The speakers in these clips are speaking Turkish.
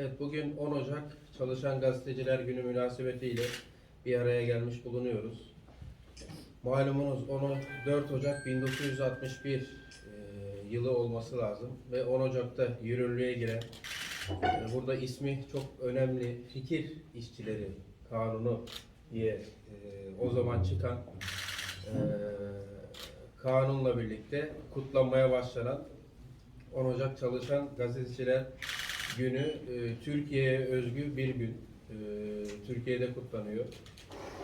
Evet, bugün 10 Ocak Çalışan Gazeteciler Günü münasebetiyle bir araya gelmiş bulunuyoruz. Malumunuz 10 4 Ocak 1961 e, yılı olması lazım ve 10 Ocak'ta yürürlüğe giren e, burada ismi çok önemli fikir işçileri kanunu diye e, o zaman çıkan e, kanunla birlikte kutlanmaya başlanan 10 Ocak Çalışan Gazeteciler Günü e, Türkiye'ye özgü bir gün. E, Türkiye'de kutlanıyor.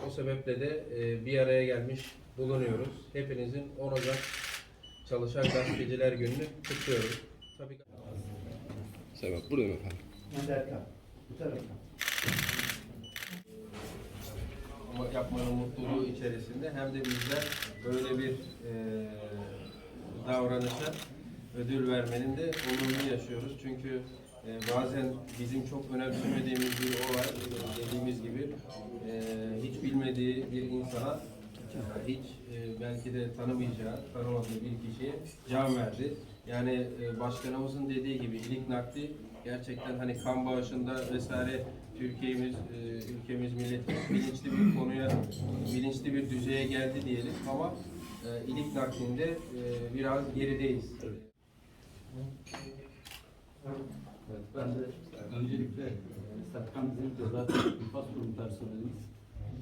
O sebeple de e, bir araya gelmiş bulunuyoruz. Hepinizin 10 Ocak Çalışan Gazeteciler Günü'nü kutluyoruz. Tabii ki- Sebep buradayım efendim. Erkan. Bu taraftan. ama yapmanın mutluluğu içerisinde hem de bizler böyle bir e, davranışa ödül vermenin de onurunu yaşıyoruz. Çünkü e, bazen bizim çok önemsemediğimiz bir olay dediğimiz gibi e, hiç bilmediği bir insana hiç e, belki de tanımayacağı, tanımadığı bir kişiye can verdi. Yani e, başkanımızın dediği gibi ilik nakli gerçekten hani kan bağışında vesaire Türkiye'miz, e, ülkemiz, milletimiz bilinçli bir konuya, bilinçli bir düzeye geldi diyelim ama e, ilik naklinde e, biraz gerideyiz. Evet, ben de öncelikle e, Serkan bizim zaten infaz kurum personelimiz.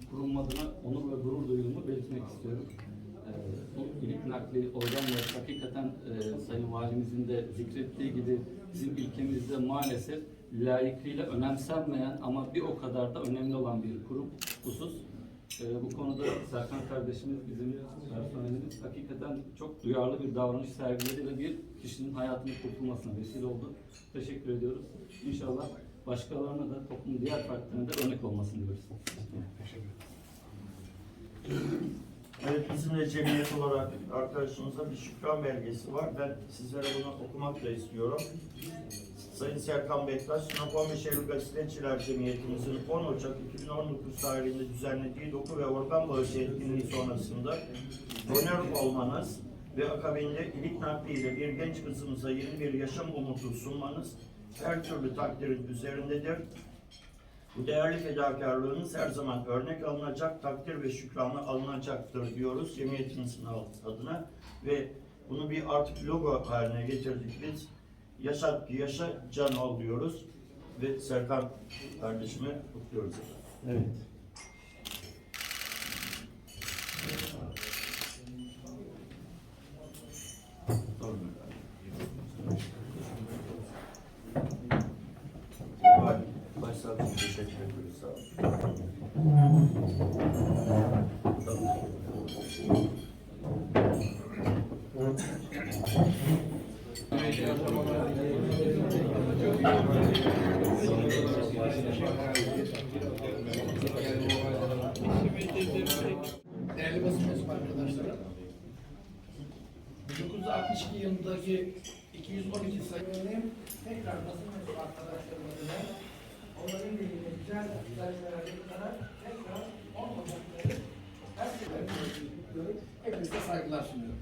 Kurum adına onur ve gurur duyduğumu belirtmek istiyorum. E, bu ilik nakli organları hakikaten e, Sayın Valimizin de zikrettiği gibi bizim ülkemizde maalesef layıkıyla önemsenmeyen ama bir o kadar da önemli olan bir kurum husus. E, bu konuda Serkan kardeşimiz bizim personelimiz hakikaten çok duyarlı bir davranış sergiledi ve bir kişinin hayatının kurtulmasına vesile oldu. Teşekkür ediyoruz. İnşallah başkalarına da toplumun diğer fertlerine de örnek olmasını diliyoruz. Evet bizim de cemiyet olarak arkadaşımıza bir şükran belgesi var. Ben sizlere bunu okumak da istiyorum. Sayın Serkan Bektaş, Sinop 15 Eylül Gazeteciler Cemiyetimizin 10 Ocak 2019 tarihinde düzenlediği doku ve organ bağışı etkinliği sonrasında donör olmanız ve akabinde ilik nakliyle bir genç kızımıza yeni bir yaşam umutu sunmanız her türlü takdirin üzerindedir. Bu değerli fedakarlığınız her zaman örnek alınacak, takdir ve şükranla alınacaktır diyoruz cemiyetimizin adına ve bunu bir artık logo haline getirdik biz. Yaşat yaşa, can ol diyoruz ve Serkan kardeşime kutluyoruz. Evet. Başsağlığı teşekkür ediyoruz. Sağ olun. Değerli basın arkadaşlarım, 1962 yılındaki 212 sayının tekrar basın mensubu arkadaşlarımızla onların ilgili güzel gazetelerde tutarak tekrar 10 Ocak'ları herkese hepinize saygılar sunuyorum.